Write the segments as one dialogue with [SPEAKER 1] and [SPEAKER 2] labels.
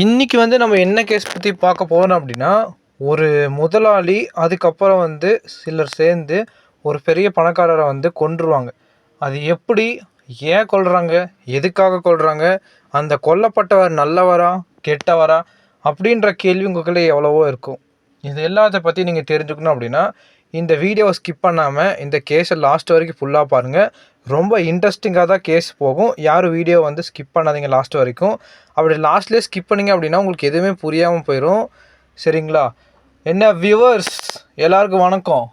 [SPEAKER 1] இன்றைக்கி வந்து நம்ம என்ன கேஸ் பற்றி பார்க்க போகிறோம் அப்படின்னா ஒரு முதலாளி அதுக்கப்புறம் வந்து சிலர் சேர்ந்து ஒரு பெரிய பணக்காரரை வந்து கொன்றுவாங்க. அது எப்படி? ஏன் கொள்கிறாங்க எதுக்காக கொள்கிறாங்க அந்த கொல்லப்பட்டவர் நல்லவரா? கெட்டவரா? அப்படின்ற கேள்வி உங்களுக்குள்ளே எவ்வளவோ இருக்கும். இது எல்லாத்த பற்றி நீங்கள் தெரிஞ்சுக்கணும் அப்படின்னா இந்த வீடியோவை ஸ்கிப் பண்ணாமல் இந்த கேஸை லாஸ்ட் வரைக்கும் ஃபுல்லாக பாருங்கள் ரொம்ப இன்ட்ரெஸ்டிங்காக தான் கேஸ் போகும். யாரும் வீடியோ வந்து ஸ்கிப் பண்ணாதீங்க லாஸ்ட் வரைக்கும். அப்படி லாஸ்ட்லேயே ஸ்கிப் பண்ணிங்க அப்படின்னா உங்களுக்கு எதுவுமே புரியாமல் போயிடும் சரிங்களா? என்ன வியூவர்ஸ் எல்லாருக்கும் வணக்கம்.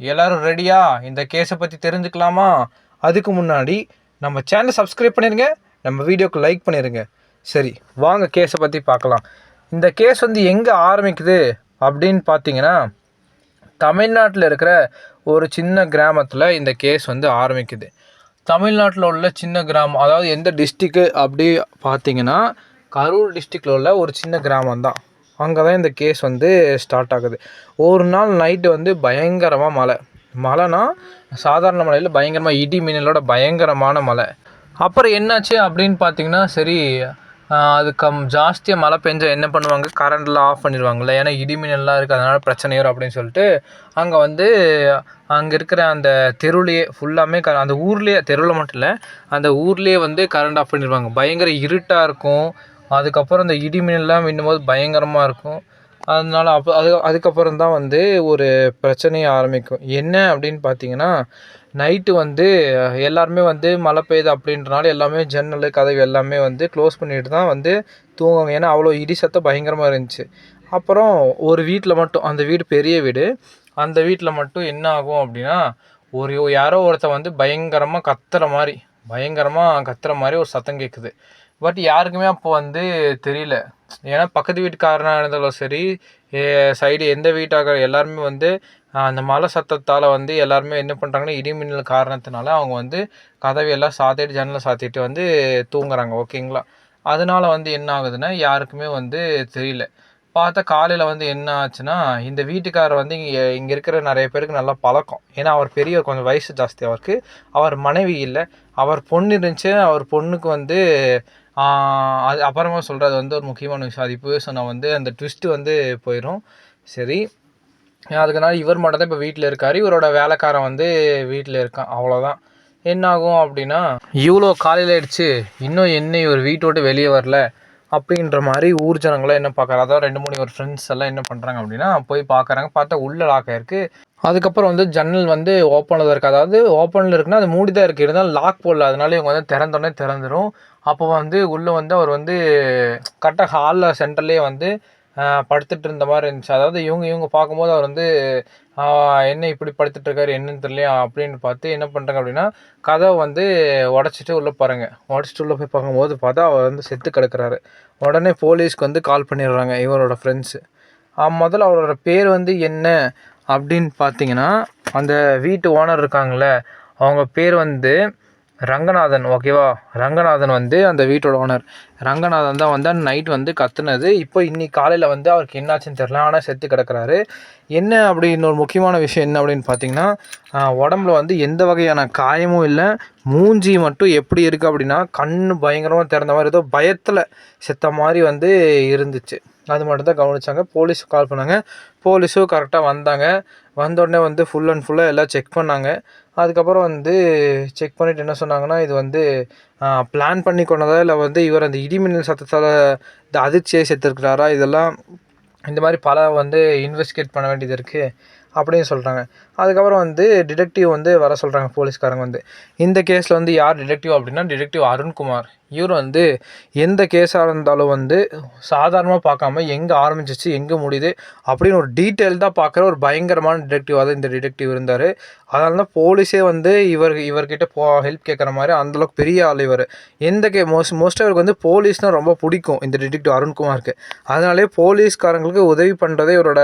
[SPEAKER 1] எல்லாரும் ரெடியா இந்த கேஸை பற்றி தெரிஞ்சுக்கலாமா? அதுக்கு முன்னாடி நம்ம சேனலை சப்ஸ்கிரைப் பண்ணிடுங்க நம்ம வீடியோக்கு லைக் பண்ணிடுங்க சரி வாங்க கேஸை பற்றி பார்க்கலாம். இந்த கேஸ் வந்து எங்கே ஆரம்பிக்குது அப்படின்னு பார்த்தீங்கன்னா தமிழ்நாட்டில் இருக்கிற ஒரு சின்ன கிராமத்தில் இந்த கேஸ் வந்து ஆரம்பிக்குது. தமிழ்நாட்டில் உள்ள சின்ன கிராமம் அதாவது எந்த டிஸ்ட்ரிக்கு அப்படி பார்த்தீங்கன்னா கரூர் டிஸ்ட்ரிக்டில் உள்ள ஒரு சின்ன கிராமம் தான். அங்கே தான் இந்த கேஸ் வந்து ஸ்டார்ட் ஆகுது. ஒரு நாள் நைட்டு வந்து பயங்கரமாக மழை. மழைனா சாதாரண மழையில் பயங்கரமாக இடி மின்னலோட பயங்கரமான மழை. அப்புறம் என்னாச்சு அப்படின்னு பார்த்தீங்கன்னா சரி அது கம் ஜாஸ்தியாக மழை பெஞ்சா என்ன பண்ணுவாங்க? கரண்ட்லாம் ஆஃப் பண்ணிடுவாங்கல்ல. ஏன்னா இடி மின்னல்லாம் இருக்குது அதனால் பிரச்சனை வரும் அப்படின்னு சொல்லிட்டு அங்கே வந்து அங்கே இருக்கிற அந்த தெருவுலையே ஃபுல்லாமே க அந்த ஊர்லேயே தெருவில் மட்டும் இல்லை அந்த ஊர்லேயே வந்து கரண்ட் ஆஃப் பண்ணிடுவாங்க. பயங்கர இருட்டாக இருக்கும். அதுக்கப்புறம் இந்த இடி மின்னல்லாம் மின்னும்போது பயங்கரமாக இருக்கும். அதனால அப்போ அது அதுக்கப்புறம் தான் வந்து ஒரு பிரச்சனையே ஆரம்பிக்கும். என்ன அப்படின்னு பார்த்தீங்கன்னா நைட்டு வந்து எல்லாருமே வந்து மழை பெய்யுது அப்படின்றனால எல்லாமே ஜன்னல் கதவு எல்லாமே வந்து க்ளோஸ் பண்ணிட்டு தான் வந்து தூங்குவாங்க. ஏன்னா அவ்வளோ இடி சத்தம் பயங்கரமாக இருந்துச்சு. அப்புறம் ஒரு வீட்டில் மட்டும் அந்த வீடு பெரிய வீடு அந்த வீட்டில் மட்டும் என்ன ஆகும் அப்படின்னா ஒரு யாரோ ஒருத்தன் வந்து பயங்கரமாக கத்துற மாதிரி பயங்கரமாக கத்துற மாதிரி ஒரு சத்தம் கேட்குது பட் யாருக்குமே அப்போ வந்து தெரியல. ஏன்னா பக்கத்து வீட்டுக்காரனாக இருந்தாலும் சரி சைடு எந்த வீட்டாக எல்லாருமே வந்து அந்த மழை சத்தத்தால் வந்து எல்லாருமே என்ன பண்ணுறாங்கன்னா இடி மின்னல் காரணத்தினால அவங்க வந்து கதவை எல்லாம் சாத்திட்டு ஜன்னலை சாத்திட்டு வந்து தூங்குறாங்க. ஓகேங்களா? அதனால வந்து என்ன ஆகுதுன்னா யாருக்குமே வந்து தெரியல. பார்த்தா காலையில் வந்து என்ன ஆச்சுன்னா இந்த வீட்டுக்காரர் வந்து இங்கே இங்கே இருக்கிற நிறைய பேருக்கு நல்லா பழக்கம். ஏன்னா அவர் பெரியவர் கொஞ்சம் வயசு ஜாஸ்தி அவருக்கு. அவர் மனைவி இல்லை. அவர் பொண்ணு இருந்துச்சு. அவர் பொண்ணுக்கு வந்து அது அப்புறமா சொல்கிறது வந்து ஒரு முக்கியமான விஷயம். அது இப்போவே சொன்னால் வந்து அந்த ட்விஸ்ட்டு வந்து போயிடும் சரி. அதுக்குனால இவர் மட்டும் தான் இப்போ வீட்டில் இருக்கார். இவரோட வேலைக்காரன் வந்து வீட்டில் இருக்கான். அவ்வளோதான் என்னாகும் அப்படின்னா இவ்வளோ காலையில் ஆயிடுச்சு இன்னும் என்ன இவர் வீட்டோட்டு வெளியே வரல. அப்படின்ற மாதிரி ஊர் ஜனங்களாம் என்ன பார்க்குறாங்க? அதாவது ரெண்டு மூணு ஒரு ஃப்ரெண்ட்ஸ் எல்லாம் என்ன பண்ணுறாங்க அப்படின்னா போய் பார்க்குறாங்க. பார்த்தா உள்ளே லாக் ஆயிருக்கு. அதுக்கப்புறம் வந்து ஜன்னல் வந்து ஓப்பனில் தான் இருக்குது அதாவது ஓப்பனில் இருக்குன்னா அது மூடி தான் இருக்குது இருந்தாலும் லாக் போடல. அதனால இவங்க வந்து திறந்தோடனே திறந்துடும் அப்போ வந்து உள்ளே வந்து அவர் வந்து கரெக்டாக ஹாலில் சென்டர்லேயே வந்து படுத்துட்டு இருந்த மாதிரி இருந்துச்சு. அதாவது இவங்க இவங்க பார்க்கும்போது அவர் வந்து என்ன இப்படி படுத்துட்டு இருக்காரு என்னன்னு தெரியலையா அப்படின்னு பார்த்து என்ன பண்ணுறாங்க அப்படின்னா கதவை வந்து உடச்சிட்டு உள்ளே பாருங்க உடச்சிட்டு உள்ளே போய் பார்க்கும்போது பார்த்தா அவர் வந்து செத்து கிடக்குறாரு. உடனே போலீஸ்க்கு வந்து கால் பண்ணிடுறாங்க இவரோட ஃப்ரெண்ட்ஸு முதல்ல அவரோட பேர் வந்து என்ன அப்படின்னு பார்த்தீங்கன்னா அந்த வீட்டு ஓனர் இருக்காங்கள்ல அவங்க பேர் வந்து ரங்கநாதன் ஓகேவா ரங்கநாதன் வந்து அந்த வீட்டோட ஓனர் ரங்கநாதன் தான் வந்து நைட் வந்து கத்துனது. இப்போ இன்னைக்கு காலையில் வந்து அவருக்கு என்னாச்சுன்னு தெரில ஆனால் செத்து கிடக்குறாரு. என்ன அப்படின்னு ஒரு முக்கியமான விஷயம் என்ன அப்படின்னு பார்த்தீங்கன்னா உடம்புல வந்து எந்த வகையான காயமும் இல்லை. மூஞ்சி மட்டும் எப்படி இருக்குது அப்படின்னா கண்ணு பயங்கரமாக திறந்த மாதிரி ஏதோ பயத்தில் செத்த மாதிரி வந்து இருந்துச்சு. அது மட்டும் தான் கவனிச்சாங்க. போலீஸ் கால் பண்ணாங்க. போலீஸும் கரெக்டாக வந்தாங்க. வந்தோடனே வந்து ஃபுல் அண்ட் ஃபுல்லாக எல்லாம் செக் பண்ணாங்க. அதுக்கப்புறம் வந்து செக் பண்ணிவிட்டு என்ன சொன்னாங்கன்னா இது வந்து பிளான் பண்ணி கொண்டதா இல்லை வந்து இவர் அந்த இடிமின்னல் சத்தத்தால் இந்த அதிர்ச்சியை செத்துருக்கிறாரா இதெல்லாம் இந்த மாதிரி பல வந்து இன்வெஸ்டிகேட் பண்ண வேண்டியது இருக்குது அப்படின்னு சொல்கிறாங்க அதுக்கப்புறம் வந்து டிடெக்டிவ் வந்து வர சொல்கிறாங்க போலீஸ்காரங்க வந்து. இந்த கேஸில் வந்து யார் டிடெக்டிவ் அப்படின்னா டிடெக்டிவ் அருண்குமார். இவர் வந்து எந்த கேஸாக இருந்தாலும் வந்து சாதாரணமாக பார்க்காம எங்கே ஆரம்பிச்சிச்சு எங்கே முடியுது அப்படின்னு ஒரு டீட்டெயில்டாக பார்க்குற ஒரு பயங்கரமான டிடெக்டிவாக தான் இந்த டிடெக்டிவ் இருந்தார். அதனால தான் போலீஸே வந்து இவர் இவர்கிட்ட போ ஹெல்ப் கேட்குற மாதிரி அந்தளவுக்கு பெரிய ஆள் இவர். எந்த கே மோஸ்ட் மோஸ்ட்டாக இவருக்கு வந்து போலீஸ்னால் ரொம்ப பிடிக்கும் இந்த டிடெக்டிவ் அருண்குமாருக்கு. அதனாலே போலீஸ்காரங்களுக்கு உதவி பண்ணுறதே இவரோட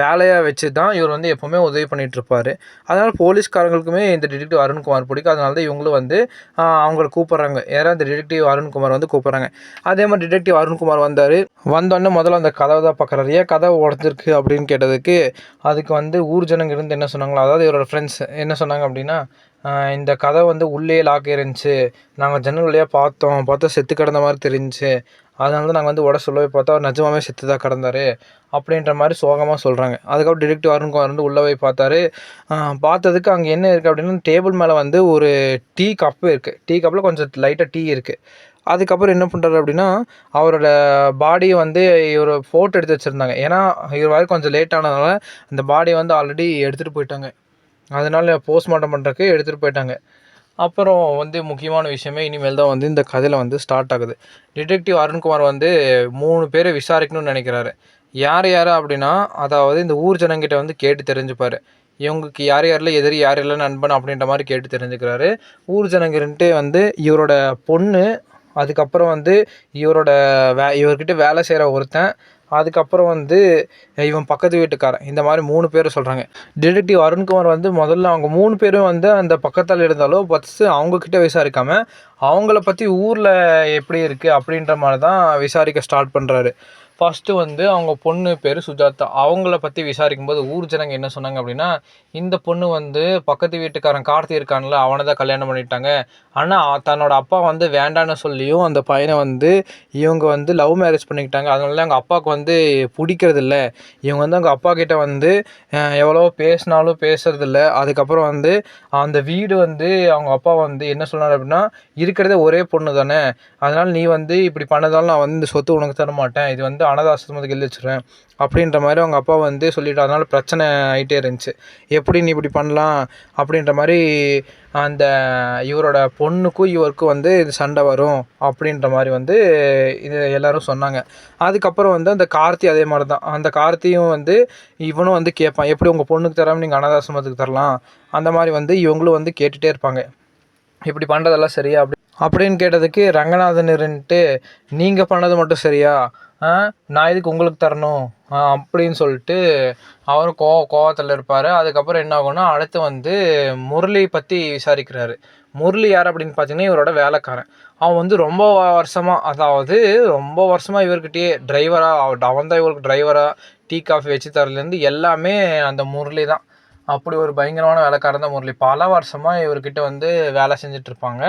[SPEAKER 1] வேலையாக வச்சு தான் இவர் வந்து எப்போவுமே உதவி பண்ணிட்டு அதனால் போலீஸ்காரங்களுக்குமே இந்த டிடெக்டிவ் அருண்குமார் பிடிக்கும். அதனால தான் இவங்களும் வந்து அவங்களை அவங்கள கூப்பிட்றாங்க. யாராவது இந்த டிடெக்டிவ் அருண்குமார் வந்து கூப்பிட்றாங்க. அதே மாதிரி டிடெக்டிவ் அருண்குமார் வந்தார். வந்தோடனே முதல்ல அந்த கதவை தான் பார்க்குறாரு. ஏன் கதவை உடஞ்சிருக்கு? அப்படின்னு கேட்டதுக்கு அதுக்கு வந்து ஊர் ஜனங்க இருந்து என்ன சொன்னாங்களோ அதாவது இவரோட ஃப்ரெண்ட்ஸ் என்ன சொன்னாங்க அப்படின்னா இந்த கதை வந்து உள்ளே லாக் இருந்துச்சு நாங்கள் ஜன்னல் வழியாக பார்த்தோம். பார்த்தா செத்து கிடந்த மாதிரி தெரிஞ்சுச்சு. அதனால தான் நாங்கள் வந்து உட சொல்லவே பார்த்தா அவர் நிஜமாவே செத்து தான் கிடந்தாரு அப்படின்ற மாதிரி சோகமாக சொல்கிறாங்க அதுக்கப்புறம் டிடெக்டிவ் அருண்குமார் வந்து உள்ளே போய் பார்த்தாரு. பார்த்ததுக்கு அங்கே என்ன இருக்குது அப்படின்னா டேபிள் மேலே வந்து ஒரு டீ கப்பு இருக்குது டீ கப்பில் கொஞ்சம் லைட்டாக டீ இருக்குது அதுக்கப்புறம் என்ன பண்ணுறாரு அப்படின்னா அவரோட பாடியை வந்து இவர் ஃபோட்டோ எடுத்து வச்சுருந்தாங்க. ஏன்னா இவர் வரைக்கும் கொஞ்சம் லேட் ஆனதுனால அந்த பாடியை வந்து ஆல்ரெடி எடுத்துகிட்டு போயிட்டாங்க. அதனால போஸ்ட்மார்ட்டம் பண்ணுறதுக்கு எடுத்துகிட்டு போயிட்டாங்க. அப்புறம் வந்து முக்கியமான விஷயமே இனிமேல் தான் வந்து இந்த கதையில் வந்து ஸ்டார்ட் ஆகுது. டிடெக்டிவ் அருண்குமார் வந்து மூணு பேரை விசாரிக்கணும்னு நினைக்கிறாரு. யார் யார் அப்படின்னா அதாவது இந்த ஊர் ஜனங்கிட்ட வந்து கேட்டு தெரிஞ்சுப்பார். இவங்களுக்கு யார் யாரில் எதிரி யார் யாரில் நண்பன் அப்படின்ற மாதிரி கேட்டு தெரிஞ்சுக்கிறாரு. ஊர் ஜனங்கிட்ட வந்து இவரோட பொண்ணு அதுக்கப்புறம் வந்து இவரோட வே இவர்கிட்ட வேலை செய்கிற ஒருத்தன் அதுக்கப்புறம் வந்து இவன் பக்கத்து வீட்டுக்காரன். இந்த மாதிரி மூணு பேர் சொல்கிறாங்க டிடெக்டிவ் அருண்குமார் வந்து முதல்ல அவங்க மூணு பேரும் வந்து அந்த பக்கத்தால் இருந்தாலோ ஃபஸ்ட்டு அவங்கக்கிட்ட விசாரிக்காம அவங்கள பற்றி ஊரில் எப்படி இருக்குது அப்படின்ற மாதிரி தான் விசாரிக்க ஸ்டார்ட் பண்ணுறாரு ஃபஸ்ட்டு வந்து அவங்க பொண்ணு பேர் சுஜாதா. அவங்கள பற்றி விசாரிக்கும்போது ஊர் ஜனங்க என்ன சொன்னாங்க அப்படின்னா இந்த பொண்ணு வந்து பக்கத்து வீட்டுக்காரன் கார்த்தி இருக்கான்ல அவனை தான் கல்யாணம் பண்ணிட்டாங்க. ஆனால் தன்னோட அப்பா வந்து வேண்டான்னு சொல்லியும் அந்த பையனை வந்து இவங்க வந்து லவ் மேரேஜ் பண்ணிக்கிட்டாங்க. அதனால அவங்க அப்பாவுக்கு வந்து பிடிக்கிறது இல்லை இவங்க வந்து அவங்க அப்பா கிட்ட வந்து எவ்வளோ பேசினாலும் பேசுறதில்ல. அதுக்கப்புறம் வந்து அந்த வீடு வந்து அவங்க அப்பா வந்து என்ன சொன்னார் அப்படின்னா இருக்கிறதே ஒரே பொண்ணு தானே அதனால் நீ வந்து இப்படி பண்ணதாலும் நான் வந்து இந்த சொத்து உனக்கு தர மாட்டேன் இது வந்து அனாதாசிரமத்துக்கு எழுதி வச்சிருவேன் அப்படின்ற மாதிரி அவங்க அப்பா வந்து சொல்லிட்டு அதனால் பிரச்சனை ஆகிட்டே இருந்துச்சு. எப்படி நீ இப்படி பண்ணலாம்? அப்படின்ற மாதிரி அந்த இவரோட பொண்ணுக்கும் இவருக்கும் வந்து இது சண்டை வரும். அப்படின்ற மாதிரி வந்து இது எல்லாரும் சொன்னாங்க. அதுக்கப்புறம் வந்து அந்த கார்த்தி அதே மாதிரி தான். அந்த கார்த்தியும் வந்து இவனும் வந்து கேட்பான் எப்படி உங்கள் பொண்ணுக்கு தராமல் நீங்கள் அனாதாசிரமத்துக்கு தரலாம்? அந்த மாதிரி வந்து இவங்களும் வந்து கேட்டுகிட்டே இருப்பாங்க. இப்படி பண்ணுறதெல்லாம் சரியா? அப்படி அப்படின்னு கேட்டதுக்கு ரங்கநாதன்ருன்ட்டு நீங்கள் பண்ணது மட்டும் சரியா? நான் இதுக்கு உங்களுக்கு தரணும்? அப்படின்னு சொல்லிட்டு அவரும் கோ கோவத்தில் இருப்பார். அதுக்கப்புறம் என்ன ஆகும்னா அடுத்து வந்து முரளி பற்றி விசாரிக்கிறாரு. முரளி யார் அப்படின்னு பார்த்தீங்கன்னா இவரோட வேலைக்காரன். அவன் வந்து ரொம்ப வருஷமாக அதாவது ரொம்ப வருஷமாக இவர்கிட்டயே டிரைவராக அவன் தான் இவருக்கு டிரைவராக டீ காஃபி வச்சு தரதுலேருந்து எல்லாமே அந்த முரளி தான். அப்படி ஒரு பயங்கரமான வேலைக்காரன் தான் முரளி. பல வருஷமாக இவர்கிட்ட வந்து வேலை செஞ்சிட்ருப்பாங்க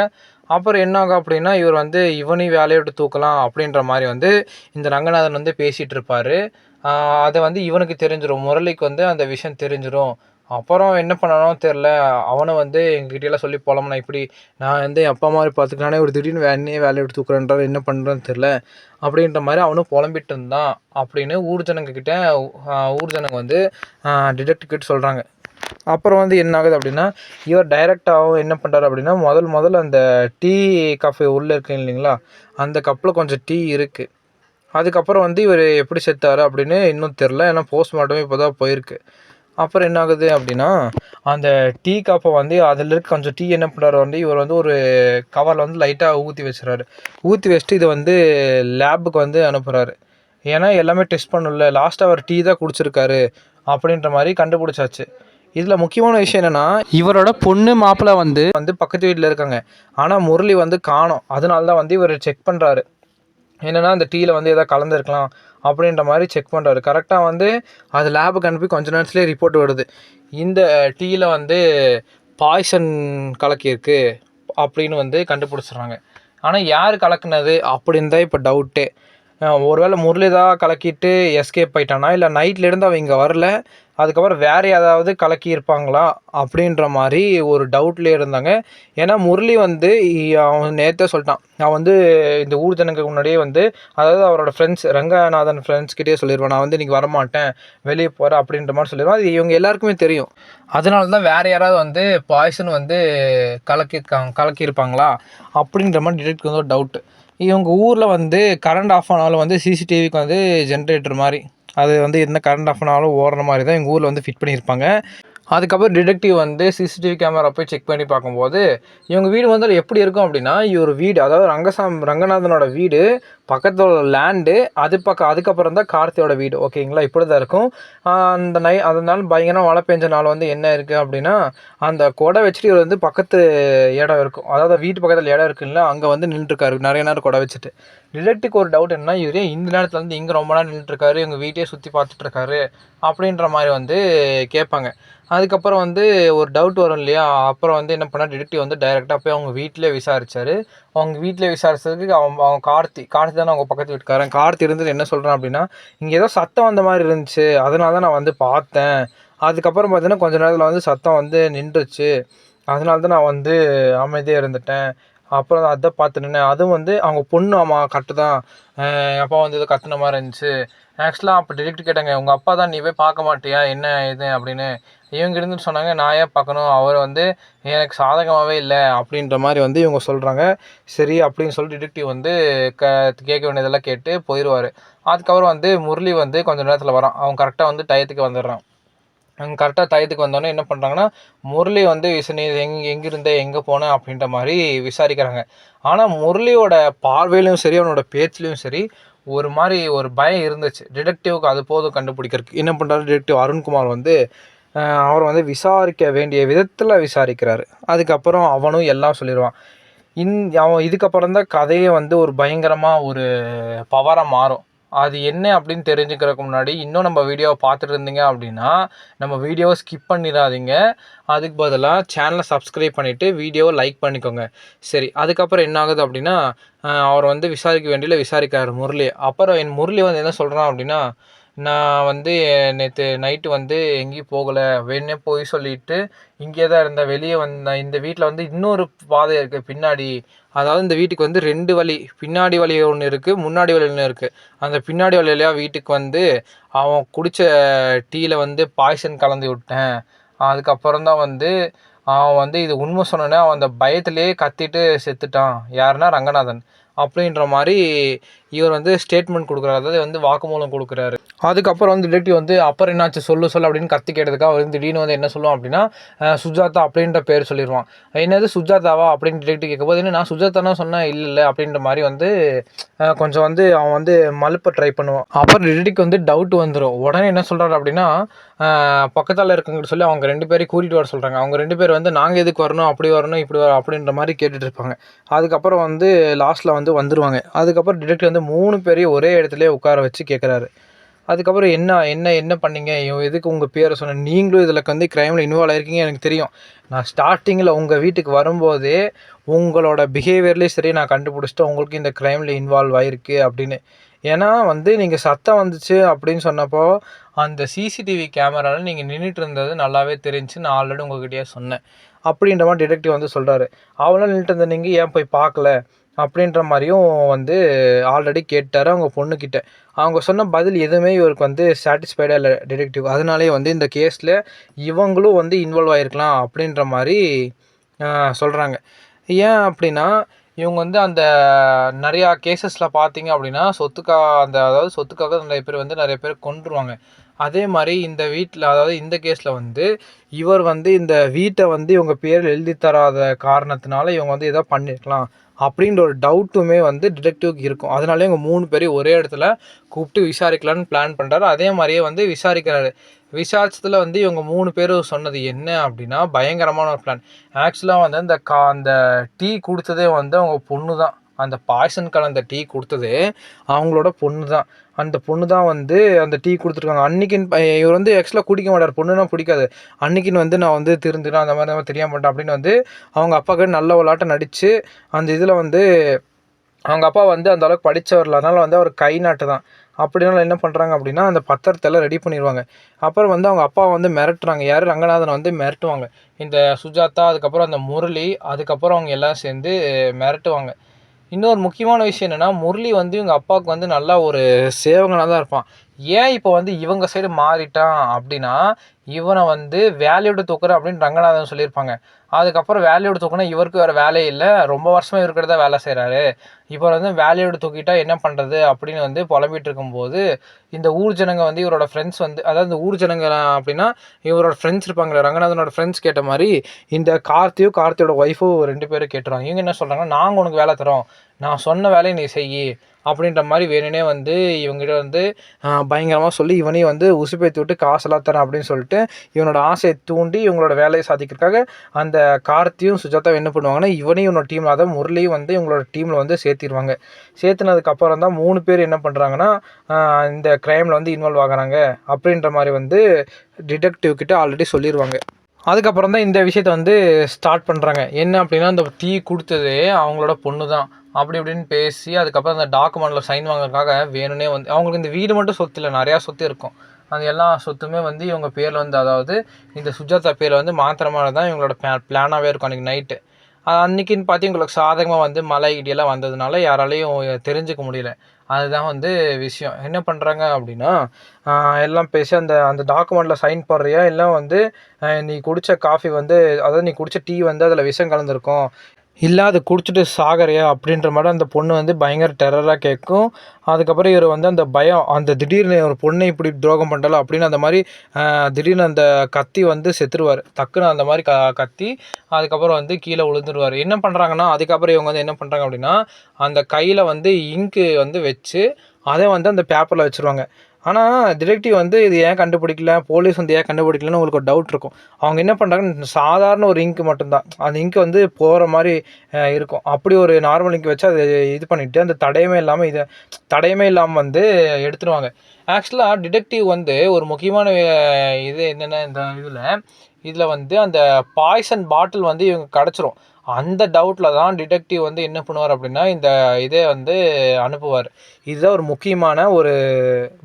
[SPEAKER 1] அப்புறம் என்னாகும் அப்படின்னா இவர் வந்து இவனையும் வேலையை விட்டு தூக்கலாம் அப்படின்ற மாதிரி வந்து இந்த ரங்கநாதன் வந்து பேசிகிட்டு இருப்பார். அதை வந்து இவனுக்கு தெரிஞ்சிடும் முரளிக்கு வந்து அந்த விஷயம் தெரிஞ்சிடும் அப்புறம் என்ன பண்ணணும் தெரில அவனை வந்து எங்ககிட்டலாம் சொல்லி போலாமா இப்படி நான் வந்து அப்பா மாதிரி பார்த்துக்கினானே ஒரு திடீர்னு வேலையே வேலையை விட்டு தூக்குறேன்றாரு என்ன பண்ணுறேன்னு தெரில அப்படின்ற மாதிரி அவனும் புலம்பிட்டு இருந்தான் அப்படின்னு ஊர் ஜனங்கக்கிட்ட ஊர் ஜனங்க வந்து டிடெக்டிவ் கிட்ட சொல்கிறாங்க அப்புறம் வந்து என்ன ஆகுது அப்படின்னா இவர் டைரெக்டாகவும் என்ன பண்ணுறாரு அப்படின்னா முதல் முதல்ல அந்த டீ காஃபி உள்ளே இருக்கு இல்லைங்களா அந்த கப்பில் கொஞ்சம் டீ இருக்குது அதுக்கப்புறம் வந்து இவர் எப்படி செத்தாரு அப்படின்னு இன்னும் தெரில ஏன்னா போஸ்ட்மார்ட்டமே இப்போ தான் போயிருக்கு. அப்புறம் என்ன ஆகுது அப்படின்னா அந்த டீ கப்பை வந்து அதில் இருக்க கொஞ்சம் டீ என்ன பண்ணுறாரு வந்து இவர் வந்து ஒரு கவரில் வந்து லைட்டாக ஊற்றி வச்சுறாரு ஊற்றி வச்சுட்டு இதை வந்து லேபுக்கு வந்து அனுப்புகிறாரு ஏன்னா எல்லாமே டெஸ்ட் பண்ணல லாஸ்ட்டாக அவர் டீ தான் குடிச்சிருக்காரு அப்படின்ற மாதிரி கண்டுபிடிச்சாச்சு. இதில் முக்கியமான விஷயம் என்னென்னா இவரோட பொண்ணு மாப்பிள்ளை வந்து வந்து பக்கத்து வீட்டில் இருக்காங்க. ஆனால் முரளி வந்து காணோம். அதனால தான் வந்து இவர் செக் பண்ணுறாரு என்னென்னா அந்த டீயில் வந்து எதாவது கலந்துருக்கலாம் அப்படின்ற மாதிரி செக் பண்ணுறாரு கரெக்டாக வந்து அது லேபுக்கு அனுப்பி கொஞ்ச நேரத்துலேயே ரிப்போர்ட் வருது. இந்த டீயில் வந்து பாய்சன் கலக்கியிருக்கு அப்படின்னு வந்து கண்டுபிடிச்சிடுறாங்க. ஆனால் யார் கலக்குனது அப்படின்னு தான் இப்போ டவுட்டே ஒருவேளை முரளிதா கலக்கிட்டு எஸ்கேப் ஆயிட்டானா? இல்லை நைட்லேருந்து அவன் இங்கே வரல அதுக்கப்புறம் வேறு ஏதாவது கலக்கி இருப்பாங்களா? அப்படின்ற மாதிரி ஒரு டவுட்லேயே இருந்தாங்க. ஏன்னா முரளி வந்து அவன் நேற்றே சொல்லிட்டான். அவன் வந்து இந்த ஊர் ஜனங்களுக்கு முன்னாடியே வந்து அதாவது அவரோட ஃப்ரெண்ட்ஸ் ரங்கநாதன் ஃப்ரெண்ட்ஸ்கிட்டே சொல்லிடுவேன் நான் வந்து இன்றைக்கி வரமாட்டேன் வெளியே போகிறேன் அப்படின்ற மாதிரி சொல்லிடுவான் அது இவங்க எல்லாருக்குமே தெரியும். அதனால தான் வேறு யாராவது வந்து பாய்சன் வந்து கலக்கியிருக்காங்க கலக்கியிருப்பாங்களா? அப்படின்ற மாதிரி டிடெக்ட் வந்து ஒரு டவுட்டு இவங்க ஊரில் வந்து கரண்ட் ஆஃப் ஆனாலும் வந்து சிசிடிவிக்கு வந்து ஜென்ரேட்டர் மாதிரி. அது வந்து என்ன கரண்ட் ஆஃப் ஆனாலும் ஓடுற மாதிரி தான் எங்கள் ஊரில் வந்து ஃபிட் பண்ணியிருப்பாங்க. அதுக்கப்புறம் டிடெக்டிவ் வந்து சிசிடிவி கேமரா போய் செக் பண்ணி பார்க்கும்போது இவங்க வீடு வந்து எப்படி இருக்கும் அப்படின்னா இவர் வீடு அதாவது ரங்கசாம் ரங்கநாதனோட வீடு பக்கத்தோட லேண்டு அது பக்கம் அதுக்கப்புறம் தான் கார்த்தியோட வீடு ஓகேங்களா இப்படி தான் இருக்கும். அந்த நை அதனால பயங்கரமாக மழை பெஞ்ச நாள் வந்து என்ன இருக்குது அப்படின்னா அந்த கொடை வச்சுட்டு இவர் வந்து பக்கத்து இடம் இருக்கும். அதாவது வீட்டு பக்கத்தில் இடம் இருக்குல்ல அங்கே வந்து நின்றுருக்காரு நிறைய நேரம் கொடை வச்சுட்டு. டிடெக்டிவ்க்கு ஒரு டவுட் என்னன்னா இவரே இந்த நேரத்தில் வந்து இங்கே ரொம்ப நேரம் நின்றுருக்காரு எங்கள் வீட்டையே சுற்றி பார்த்துட்ருக்காரு அப்படின்ற மாதிரி வந்து கேட்பாங்க. அதுக்கப்புறம் வந்து ஒரு டவுட் வரும் இல்லையா? அப்புறம் வந்து என்ன பண்ணால் டிடெக்டிவ் வந்து டைரெக்டாக போய் அவங்க வீட்டிலே விசாரிச்சார். அவங்க வீட்டிலே விசாரிச்சதுக்கு அவங்க அவங்க கார்த்தி கார்த்தி தானே அவங்க பக்கத்து வீட்டுக்காரன். கார்த்தி இருந்துட்டு என்ன சொல்கிறான் அப்படின்னா இங்கே ஏதோ சத்தம் வந்த மாதிரி இருந்துச்சு. அதனால தான் நான் வந்து பார்த்தேன். அதுக்கப்புறம் பார்த்தீங்கன்னா கொஞ்ச நேரத்தில் வந்து சத்தம் வந்து நின்றுச்சு. அதனால தான் நான் வந்து அமைதியாக இருந்துட்டேன். அப்புறம் அதை பார்த்து நின்னேன் அதுவும் வந்து அவங்க பொண்ணு ஆமாம் கரெக்டு தான். எங்கள் அப்பா வந்து ஏதோ கத்துன மாதிரி இருந்துச்சு. ஆக்சுவலாக அப்போ டிரெக்ட் கேட்டாங்க உங்கள் அப்பா தான் நீ போய் பார்க்க மாட்டியா? என்ன இது? அப்படின்னு. இவங்க இருந்துட்டு சொன்னாங்க நான் ஏன் பார்க்கணும்? அவர் வந்து எனக்கு சாதகமாகவே இல்லை. அப்படின்ற மாதிரி வந்து இவங்க சொல்கிறாங்க சரி அப்படின்னு சொல்லி டிடெக்டிவ் வந்து க கேட்க வேண்டியதெல்லாம் கேட்டு போயிடுவார் அதுக்கப்புறம் வந்து முரளி வந்து கொஞ்சம் நேரத்தில் வரான். அவன் கரெக்டாக வந்து டயத்துக்கு வந்துடுறான். அவங்க கரெக்டாக டயத்துக்கு வந்தோடனே என்ன பண்ணுறாங்கன்னா முரளி வந்து விச நீ எங் எங்கிருந்த எங்கே போன? அப்படின்ற மாதிரி விசாரிக்கிறாங்க. ஆனால் முரளியோட பார்வையிலையும் சரி அவனோட பேச்சுலையும் சரி ஒரு மாதிரி ஒரு பயம் இருந்துச்சு. டிடெக்டிவ்க்கு அது போதும் கண்டுபிடிக்கிறதுக்கு. என்ன பண்ணுறாரு டிடெக்டிவ் அருண்குமார் வந்து அவர் வந்து விசாரிக்க வேண்டிய விதத்தில் விசாரிக்கிறாரு. அதுக்கப்புறம் அவனும் எல்லாம் சொல்லிடுவான் இன் அவன் இதுக்கப்புறம் தான் கதையே வந்து ஒரு பயங்கரமாக ஒரு பவராக மாறும். அது என்ன அப்படின்னு தெரிஞ்சுக்கிறதுக்கு முன்னாடி இன்னும் நம்ம வீடியோவை பார்த்துட்டு இருந்தீங்க அப்படின்னா நம்ம வீடியோவை ஸ்கிப் பண்ணிடாதீங்க. அதுக்கு பதிலாக சேனலை சப்ஸ்கிரைப் பண்ணிவிட்டு வீடியோவை லைக் பண்ணிக்கோங்க. சரி அதுக்கப்புறம் என்ன ஆகுது அப்படின்னா அவர் வந்து விசாரிக்க வேண்டியில் விசாரிக்கிறார் முரளி. அப்புறம் என் முரளி வந்து என்ன சொல்கிறான் அப்படின்னா நான் வந்து நேற்று நைட்டு வந்து எங்கேயும் போகலை. வேணே போய் சொல்லிட்டு இங்கே தான் இருந்தேன். வெளியே வந்தேன். இந்த வீட்டில் வந்து இன்னொரு பாதை இருக்குது பின்னாடி அதாவது இந்த வீட்டுக்கு வந்து ரெண்டு வழி பின்னாடி வழி ஒன்று இருக்குது முன்னாடி வழி ஒன்று இருக்குது அந்த பின்னாடி வழியிலையா வீட்டுக்கு வந்து அவன் குடித்த டீயில் வந்து பாய்சன் கலந்து விட்டேன். அதுக்கப்புறம் தான் வந்து அவன் வந்து இது உண்மை சொன்னோன்னே அவன் அந்த பயத்திலே கத்திட்டு செத்துட்டான். யாருன்னா ரங்கநாதன். அப்படின்ற மாதிரி இவர் வந்து ஸ்டேட்மெண்ட் கொடுக்குறாரு. அதாவது வந்து வாக்குமூலம் கொடுக்குறாரு. அதுக்கப்புறம் வந்து டிடெக்டிவ் வந்து அப்புறம் என்னாச்சு? சொல்லு சொல்லு அப்படின்னு கத்தி கேட்டதுக்காக வந்து திடீர்னு வந்து என்ன சொல்லுவோம் அப்படின்னா சுஜாதா அப்படின்ற பேர் சொல்லிடுவான் என்னது சுஜாதாவா அப்படின்னு டிடெக்டிவ் கேட்கும்போது என்ன நான் சுஜாதானா சொன்னேன் இல்லை இல்லை அப்படின்ற மாதிரி வந்து கொஞ்சம் வந்து அவன் வந்து மலுப்பை ட்ரை பண்ணுவான். அப்புறம் டிடெக்டிவ் வந்து டவுட் வந்துடும் உடனே என்ன சொல்கிறாரு அப்படின்னா பக்கத்தால் இருக்கவங்க சொல்லி அவங்க ரெண்டு பேரையும் கூட்டிகிட்டு வர சொல்கிறாங்க அவங்க ரெண்டு பேர் வந்து நாங்கள் எதுக்கு வரணும்? அப்படி வரணும்? இப்படி வர அப்படின்ற மாதிரி கேட்டுட்டு இருப்பாங்க. அதுக்கப்புறம் வந்து லாஸ்ட்டில் வந்து வந்துடுவாங்க அதுக்கப்புறம் டிடெக்டிவ் வந்து மூணு பேரையும் ஒரே இடத்துலேயே உட்கார வச்சு கேட்குறாரு. அதுக்கப்புறம் என்ன என்ன என்ன பண்ணீங்க? எதுக்கு உங்கள் பேரை சொன்ன நீங்களும் இதில் வந்து க்ரைமில் இன்வால்வ் ஆகிருக்கீங்க எனக்கு தெரியும். நான் ஸ்டார்டிங்கில் உங்கள் வீட்டுக்கு வரும்போதே உங்களோட பிஹேவியர்லேயும் சரி நான் கண்டுபிடிச்சிட்டு உங்களுக்கு இந்த க்ரைமில் இன்வால்வ் ஆகிருக்கு அப்படின்னு. ஏன்னா வந்து நீங்கள் சத்தம் வந்துச்சு அப்படின்னு சொன்னப்போ அந்த சிசிடிவி கேமராவில் நீங்கள் நின்றுட்டு இருந்தது நல்லாவே தெரிஞ்சு நான் ஆல்ரெடி உங்ககிட்டயே சொன்னேன். அப்படின்ற மாதிரி டிடெக்டிவ் வந்து சொல்கிறாரு அவளும் நின்றுட்டு இருந்த நீங்கள் ஏன் போய் பார்க்கல? அப்படின்ற மாதிரியும் வந்து ஆல்ரெடி கேட்டார். அவங்க பொண்ணுக்கிட்ட அவங்க சொன்ன பதில் எதுவுமே இவருக்கு வந்து சாட்டிஸ்ஃபைடாக இல்லை டிடெக்டிவ் அதனாலே வந்து இந்த கேஸில் இவங்களும் வந்து இன்வால்வ் ஆகிருக்கலாம் அப்படின்ற மாதிரி சொல்கிறாங்க ஏன் அப்படின்னா இவங்க வந்து அந்த நிறையா கேசஸில் பார்த்தீங்க அப்படின்னா சொத்துக்காக அந்த அதாவது சொத்துக்காக நிறைய பேர் வந்து நிறைய பேர் கொண்டுருவாங்க அதே மாதிரி இந்த வீட்டில் அதாவது இந்த கேஸில் வந்து இவர் வந்து இந்த வீட்டை வந்து இவங்க பேரில் எழுதி தராத காரணத்தினால இவங்க வந்து ஏதோ பண்ணியிருக்கலாம் அப்படின்ற ஒரு டவுட்டுமே வந்து டிடெக்டிவ்க்கு இருக்கும். அதனாலே இவங்க மூணு பேரையும் ஒரே இடத்துல கூப்பிட்டு விசாரிக்கலான்னு பிளான் பண்ணுறாரு அதே மாதிரியே வந்து விசாரிக்கிறாரு. விசாரிச்சதில் வந்து இவங்க மூணு பேரும் சொன்னது என்ன அப்படின்னா பயங்கரமான ஒரு பிளான் ஆக்சுவலாக வந்து அந்த கா அந்த டீ கொடுத்ததே வந்து அவங்க பொண்ணு தான் அந்த பாய்சன் கலந்த டீ கொடுத்தது அவங்களோட பொண்ணு தான் அந்த பொண்ணு தான் வந்து அந்த டீ கொடுத்துருக்காங்க. அன்னைக்குன்னு இவர் வந்து ஆக்சுவலாக குடிக்க மாட்டார். பொண்ணுனா பிடிக்காது. அன்னைக்குன்னு வந்து நான் வந்து திருந்துனா அந்த மாதிரி மாதிரி தெரியாம மாட்டேன் அப்படின்னு வந்து அவங்க அப்பாவுக்கு நல்ல விளாட்டம் நடித்து அந்த இதில் வந்து அவங்க அப்பா வந்து அந்த அளவுக்கு படித்தவரில் அதனால் வந்து அவர் கை நாட்டு தான் அப்படினால என்ன பண்ணுறாங்க அப்படின்னா அந்த பத்திரத்தெல்லாம் ரெடி பண்ணிடுவாங்க அப்புறம் வந்து அவங்க அப்பா வந்து மிரட்டுறாங்க. யார்? ரங்கநாதனை வந்து மிரட்டுவாங்க. இந்த சுஜாதா அதுக்கப்புறம் அந்த முரளி அதுக்கப்புறம் அவங்க எல்லாம் சேர்ந்து மிரட்டுவாங்க. இன்னொரு முக்கியமான விஷயம் என்னென்னா முரளி வந்து இவங்க அப்பாவுக்கு வந்து நல்லா ஒரு சேவகனாக தான் இருப்பான். ஏன் இப்போ வந்து இவங்க சைடு மாறிட்டான் அப்படின்னா இவனை வந்து வேலையோட தூக்குற அப்படின்னு ரங்கநாதன் சொல்லியிருப்பாங்க. அதுக்கப்புறம் வேலையோட தூக்குனா இவருக்கு வேறு வேலையே இல்லை. ரொம்ப வருஷமாக இவர்கிட்ட தான் வேலை செய்கிறாரு இப்போ வந்து வேலையோட தூக்கிட்டா என்ன பண்ணுறது அப்படின்னு வந்து புலம்பிகிட்டு இருக்கும்போது இந்த ஊர் ஜனங்க வந்து இவரோட ஃப்ரெண்ட்ஸ் வந்து அதாவது இந்த ஊர் ஜனங்க அப்படின்னா இவரோட ஃப்ரெண்ட்ஸ் இருப்பாங்களே ரங்கநாதனோட ஃப்ரெண்ட்ஸ் கேட்ட மாதிரி இந்த கார்த்தியும் கார்த்தியோட ஒய்ஃபும் ரெண்டு பேரும் கேட்டுருவாங்க. இவங்க என்ன சொல்கிறாங்கன்னா நாங்கள் உனக்கு வேலை தரோம். நான் சொன்ன வேலையை நீ செய் அப்படின்ற மாதிரி வேணுனே வந்து இவங்ககிட்ட வந்து பயங்கரமாக சொல்லி இவனையும் வந்து உசுப்பேற்றி விட்டு காசெல்லாம் தரேன் அப்படின்னு சொல்லிட்டு இவனோட ஆசையை தூண்டி இவங்களோட வேலையை சாதிக்கிறதுக்காக அந்த கார்த்தியும் சுஜாதாவும் என்ன பண்ணுவாங்கன்னா இவனையும் இவனோட டீமில் அதாவது முரளியும் வந்து இவங்களோட டீமில் வந்து சேர்த்திருவாங்க. சேர்த்துனதுக்கப்புறம் தான் மூணு பேர் என்ன பண்ணுறாங்கன்னா இந்த க்ரைமில் வந்து இன்வால்வ் ஆகுறாங்க அப்படின்ற மாதிரி வந்து டிடெக்டிவ் கிட்ட ஆல்ரெடி சொல்லிடுவாங்க அதுக்கப்புறம் தான் இந்த விஷயத்த வந்து ஸ்டார்ட் பண்ணுறாங்க என்ன அப்படின்னா அந்த டீ கொடுத்ததே அவங்களோட பொண்ணு தான் அப்படி இப்படின்னு பேசி அதுக்கப்புறம் அந்த டாக்குமெண்ட்டில் சைன் வாங்குறதுக்காக வேணும்னே வந்து அவங்களுக்கு இந்த வீடு மட்டும் சொத்து இல்லை நிறையா சொத்து இருக்கும். அந்த எல்லா சொத்துமே வந்து இவங்க பேரில் வந்து அதாவது இந்த சுஜாதா பேரில் வந்து மாத்திரமான தான் இவங்களோட பிளா பிளானாகவே இருக்கும் அன்றைக்கி நைட்டு அன்றைக்கின்னு பார்த்து இவங்களுக்கு சாதகமாக வந்து மழை இடியெல்லாம் வந்ததுனால யாராலையும் தெரிஞ்சுக்க முடியல. அதுதான் வந்து விஷயம். என்ன பண்ணுறாங்க அப்படின்னா எல்லாம் பேசி அந்த அந்த டாக்குமெண்ட்டில் சைன் போடுறியா? இல்லை வந்து நீ குடித்த காஃபி வந்து அதாவது நீ குடித்த டீ வந்து அதில் விஷம் கலந்துருக்கும். இல்லை அது குடிச்சிட்டு சாகறியா? அப்படின்ற மாதிரி அந்த பொண்ணு வந்து பயங்கர டெரராக கேட்கும் அதுக்கப்புறம் இவர் வந்து அந்த பயம் அந்த திடீர்னு ஒரு பொண்ணை இப்படி துரோகம் பண்ணல அப்படின்னு அந்த மாதிரி திடீர்னு அந்த கத்தி வந்து செத்துருவார். டக்குன்னு அந்த மாதிரி க கத்தி அதுக்கப்புறம் வந்து கீழே விழுந்துருவார். என்ன பண்ணுறாங்கன்னா அதுக்கப்புறம் இவங்க வந்து என்ன பண்ணுறாங்க அப்படின்னா அந்த கையில் வந்து இங்கு வந்து வச்சு அதை வந்து அந்த பேப்பரில் வச்சுருவாங்க. ஆனால் டிடெக்டிவ் வந்து இது ஏன் கண்டுபிடிக்கல? போலீஸ் வந்து ஏன் கண்டுபிடிக்கலன்னு உங்களுக்கு ஒரு டவுட் இருக்கும். அவங்க என்ன பண்ணுறாங்க சாதாரண ஒரு இங்க் மட்டும்தான். அந்த இங்க் வந்து போகிற மாதிரி இருக்கும். அப்படி ஒரு நார்மல் இங்க் வச்சு அதை இது பண்ணிவிட்டு அந்த தடையமே இல்லாமல் இதை தடையமே இல்லாமல் வந்து எடுத்துருவாங்க. ஆக்சுவலாக டிடெக்டிவ் வந்து ஒரு முக்கியமான இது என்னென்ன இந்த இதில் இதில் வந்து அந்த பாய்சன் பாட்டில் வந்து இவங்க கிடச்சிரும். அந்த டவுட்டில் தான் டிடெக்டிவ் வந்து என்ன பண்ணுவார் அப்படின்னா இந்த இதே வந்து அனுப்புவார். இதுதான் ஒரு முக்கியமான ஒரு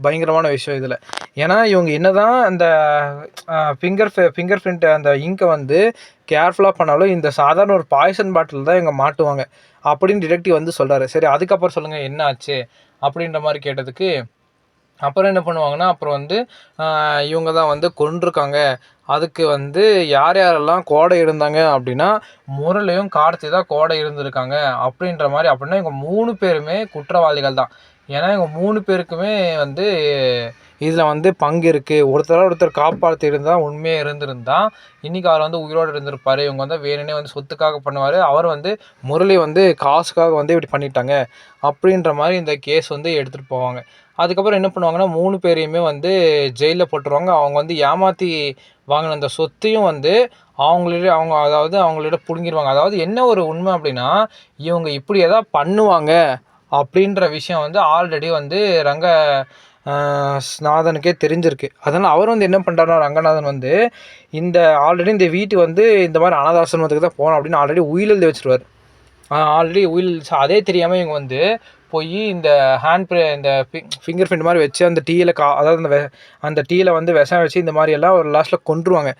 [SPEAKER 1] பயங்கரமான விஷயம் இதில். ஏன்னா இவங்க என்ன தான் அந்த ஃபிங்கர் ஃபிங்கர் பிரிண்ட் அந்த இங்கை வந்து கேர்ஃபுல்லாக பண்ணாலும் இந்த சாதாரண ஒரு பாய்சன் பாட்டில் தான் இவங்க மாட்டுவாங்க. அப்படின்னு டிடெக்டிவ் வந்து சொல்கிறாரு சரி அதுக்கப்புறம் சொல்லுங்கள் என்ன ஆச்சு? அப்படின்ற மாதிரி கேட்டதுக்கு அப்புறம் என்ன பண்ணுவாங்கன்னா அப்புறம் வந்து இவங்க தான் வந்து கொண்டிருக்காங்க அதுக்கு வந்து யார் யாரெல்லாம் கோடை இருந்தாங்க அப்படின்னா முரளியும் கார்த்தி தான் கோடை இருந்திருக்காங்க அப்படின்ற மாதிரி அப்படின்னா இவங்க மூணு பேருமே குற்றவாளிகள் தான். ஏன்னா இவங்க மூணு பேருக்குமே வந்து இதில் வந்து பங்கு இருக்குது ஒருத்தராக ஒருத்தர் காப்பாற்றி இருந்தால் உண்மையாக இருந்திருந்தால் இன்றைக்கி அவர் வந்து உயிரோடு இருந்திருப்பார். இவங்க வந்து வேணுனே வந்து சொத்துக்காக பண்ணுவார்? அவர் வந்து முரளி வந்து காசுக்காக வந்து இப்படி பண்ணிட்டாங்க அப்படின்ற மாதிரி இந்த கேஸ் வந்து எடுத்துகிட்டு போவாங்க. அதுக்கப்புறம் என்ன பண்ணுவாங்கன்னா மூணு பேரையுமே வந்து ஜெயிலில் போட்டுருவாங்க. அவங்க வந்து ஏமாற்றி வாங்கின அந்த சொத்தையும் வந்து அவங்களோட அவங்க அதாவது அவங்களிட பிடுங்கிடுவாங்க அதாவது என்ன ஒரு உண்மை அப்படின்னா இவங்க இப்படி எதாவது பண்ணுவாங்க அப்படின்ற விஷயம் வந்து ஆல்ரெடி வந்து ரங்க நாதனுக்கே தெரிஞ்சிருக்கு. அதனால் அவர் வந்து என்ன பண்ணுறாருனா ரங்கநாதன் வந்து இந்த ஆல்ரெடி இந்த வீட்டு வந்து இந்த மாதிரி அனாதாசிரமத்துக்கு தான் போகணும் அப்படின்னு ஆல்ரெடி உயிலெழுதி வச்சுருவார். ஆல்ரெடி உயில் அதே தெரியாமல் இவங்க வந்து போய் இந்த ஹேண்ட் ப்ரே இந்த ஃபிங்கர் பிரிண்ட் மாதிரி வச்சு அந்த டீயில் கா அதாவது அந்த அந்த டீயில் வந்து விஷம் வச்சு இந்த மாதிரி எல்லாம் ஒரு லாஸ்ட்டில் கொண்டுருவாங்க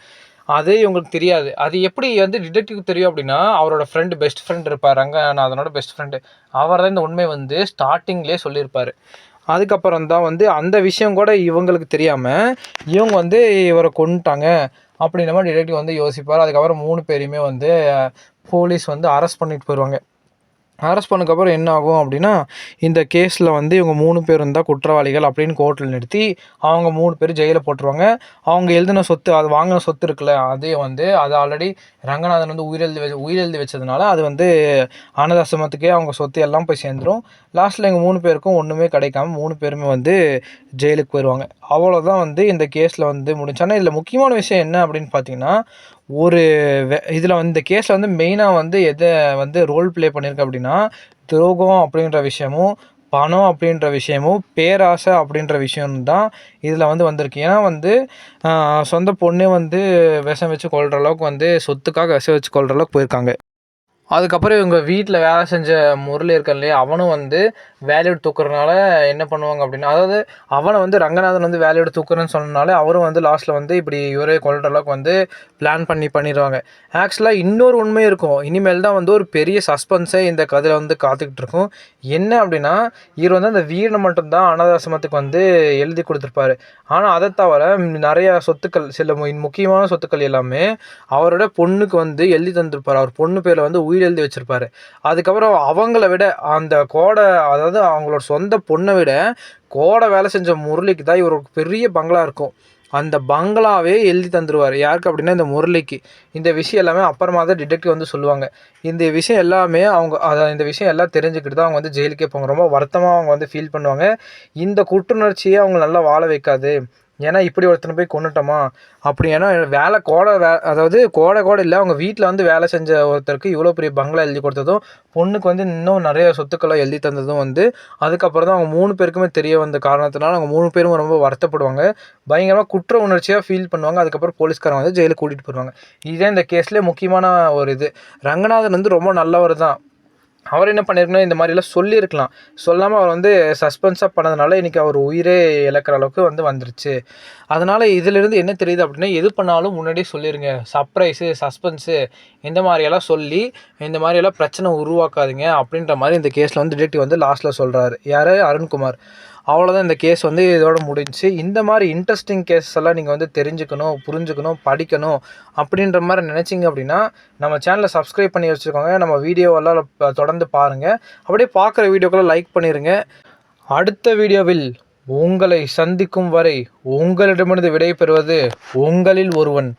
[SPEAKER 1] அதே இவங்களுக்கு தெரியாது. அது எப்படி வந்து டிடெக்டிவ் தெரியும் அப்படின்னா அவரோட ஃப்ரெண்டு பெஸ்ட் ஃப்ரெண்ட் இருப்பார் ரங்கநாதனோட பெஸ்ட் ஃப்ரெண்டு அவர் தான் இந்த உண்மை வந்து ஸ்டார்டிங்லேயே சொல்லியிருப்பார். அதுக்கப்புறம் தான் வந்து அந்த விஷயம் கூட இவங்களுக்கு தெரியாமல் இவங்க வந்து இவரை கொண்டுட்டாங்க அப்படின்ற மாதிரி டிடெக்டிவ் வந்து யோசிப்பார். அதுக்கப்புறம் மூணு பேரையுமே வந்து போலீஸ் வந்து அரெஸ்ட் பண்ணிட்டு போயிடுவாங்க அரெஸ்ட் பண்ணக்கப்புறம் என்ன ஆகும் அப்படின்னா இந்த கேஸில் வந்து இவங்க மூணு பேர் இருந்தால் குற்றவாளிகள் அப்படின்னு கோர்ட்டில் நிறுத்தி அவங்க மூணு பேர் ஜெயிலில் போட்டுருவாங்க. அவங்க எழுதின சொத்து அது வாங்கின சொத்து இருக்குல்ல அதே வந்து அது ஆல்ரெடி ரங்கநாதன் வந்து உயிரெழுதி வச்சு உயிரெழுதி வச்சதுனால அது வந்து ஆனதாசிரமத்துக்கே அவங்க சொத்து எல்லாம் போய் சேர்ந்துடும் லாஸ்ட்டில் எங்கள் மூணு பேருக்கும் ஒன்றுமே கிடைக்காம மூணு பேருமே வந்து ஜெயிலுக்கு போயிடுவாங்க அவ்வளோதான் வந்து இந்த கேஸில் வந்து முடிஞ்சு. ஆனால் இதில் முக்கியமான விஷயம் என்ன அப்படின்னு பார்த்தீங்கன்னா ஒரு வெ இதில் வந்து இந்த கேஸில் வந்து மெயினாக வந்து எதை வந்து ரோல் ப்ளே பண்ணியிருக்கு அப்படின்னா துரோகம் அப்படின்ற விஷயமும் பணம் அப்படின்ற விஷயமும் பேராசை அப்படின்ற விஷயம் தான் இதில் வந்து வந்திருக்கு. ஏன்னா வந்து சொந்த பொண்ணே வந்து விஷம் வச்சு கொள்கிற அளவுக்கு வந்து சொத்துக்காக விஷம் வச்சு கொள்கிற அளவுக்கு போயிருக்காங்க. அதுக்கப்புறம் இவங்க வீட்டில் வேலை செஞ்ச முரளி இருக்கான் இல்லையா அவனும் வந்து வேலையோடு தூக்குறதுனால என்ன பண்ணுவாங்க அப்படின்னா அதாவது அவனை வந்து ரங்கநாதன் வந்து வேலையோடு தூக்குறேன்னு சொன்னனால அவரும் வந்து லாஸ்ட்டில் வந்து இப்படி இவரே கொள்கிற அளவுக்கு வந்து பிளான் பண்ணி பண்ணிடுவாங்க. ஆக்சுவலாக இன்னொரு உண்மை இருக்கும். இனிமேல் தான் வந்து ஒரு பெரிய சஸ்பென்ஸே இந்த கதையில் வந்து காத்துக்கிட்டு இருக்கும். என்ன அப்படின்னா இவர் வந்து அந்த வீரனை மட்டும்தான் அனாதாசிரமத்துக்கு வந்து எழுதி கொடுத்துருப்பாரு. ஆனால் அதை தவிர நிறையா சொத்துக்கள் சில முக்கியமான சொத்துக்கள் எல்லாமே அவரோட பொண்ணுக்கு வந்து எழுதி தந்திருப்பார். அவர் பொண்ணு பேரில் வந்து உயிர் எழுதி வச்சுருப்பாரு. அதுக்கப்புறம் அவங்கள விட அந்த கோடை அதாவது அவங்களோட சொந்த பொண்ணை விட கோடை வேலை செஞ்ச முரளிக்கு தான் இவருக்கு பெரிய பங்களா இருக்கும். அந்த பங்களாவே எழுதி தந்துடுவார் யாருக்கு அப்படின்னா இந்த முரளிக்கு. இந்த விஷயம் எல்லாமே அப்புறமா தான் டிடெக்டிவ் வந்து சொல்லுவாங்க. இந்த விஷயம் எல்லாமே அவங்க அதை இந்த விஷயம் எல்லாம் தெரிஞ்சுக்கிட்டு தான் அவங்க வந்து ஜெயிலுக்கே போவாங்க. ரொம்ப வருத்தமாக அவங்க வந்து ஃபீல் பண்ணுவாங்க. இந்த குற்றுணர்ச்சியே அவங்க நல்லா வாழ வைக்காது. ஏன்னா இப்படி ஒருத்தனை போய் கொண்டுட்டோமா அப்படி ஏன்னா வேலை கோடை வே அதாவது கோடை கோடை இல்லை அவங்க வீட்டில் வந்து வேலை செஞ்ச ஒருத்தருக்கு இவ்வளோ பெரிய பங்களா எழுதி கொடுத்ததும் பொண்ணுக்கு வந்து இன்னும் நிறைய சொத்துக்களை எழுதி தந்ததும் வந்து அதுக்கப்புறம் தான் அவங்க மூணு பேருக்குமே தெரிய வந்த காரணத்தினால அவங்க மூணு பேரும் ரொம்ப வருத்தப்படுவாங்க. பயங்கரமாக குற்ற உணர்ச்சியாக ஃபீல் பண்ணுவாங்க. அதுக்கப்புறம் போலீஸ்காரங்க வந்து ஜெயிலுக்கு கூட்டிகிட்டு போயிடுவாங்க. இதே இந்த கேஸ்லேயே முக்கியமான ஒரு இது. ரங்கநாதன் வந்து ரொம்ப நல்லவர் தான் அவர் என்ன பண்ணியிருக்கணும் இந்த மாதிரிலாம் சொல்லியிருக்கலாம். சொல்லாமல் அவர் வந்து சஸ்பென்ஸாக பண்ணதுனால இன்றைக்கி அவர் உயிரே இழக்கிற அளவுக்கு வந்து வந்துருச்சு. அதனால் இதிலிருந்து என்ன தெரியுது அப்படின்னா எது பண்ணாலும் முன்னாடியே சொல்லிடுங்க சர்ப்ரைஸு சஸ்பென்ஸு இந்த மாதிரியெல்லாம் சொல்லி இந்த மாதிரியெல்லாம் பிரச்சனை உருவாக்காதீங்க அப்படின்ற மாதிரி இந்த கேஸில் வந்து டிடெக்டிவ் வந்து லாஸ்ட்டில் சொல்கிறாரு யார்? அருண்குமார். அவ்வளோதான் இந்த கேஸ் வந்து இதோட முடிஞ்சுச்சு. இந்த மாதிரி இன்ட்ரெஸ்டிங் கேஸ் எல்லாம் நீங்கள் வந்து தெரிஞ்சுக்கணும் புரிஞ்சுக்கணும் படிக்கணும் அப்படின்ற மாதிரி நினச்சிங்க அப்படின்னா நம்ம சேனலை சப்ஸ்கிரைப் பண்ணி வச்சுருக்கோங்க. நம்ம வீடியோவெல்லாம் தொடர்ந்து பாருங்கள் அப்படியே பார்க்குற வீடியோக்களை லைக் பண்ணிடுங்க அடுத்த வீடியோவில் உங்களை சந்திக்கும் வரை உங்களிடமிருந்து விடைபெறுவது உங்களில் ஒருவன்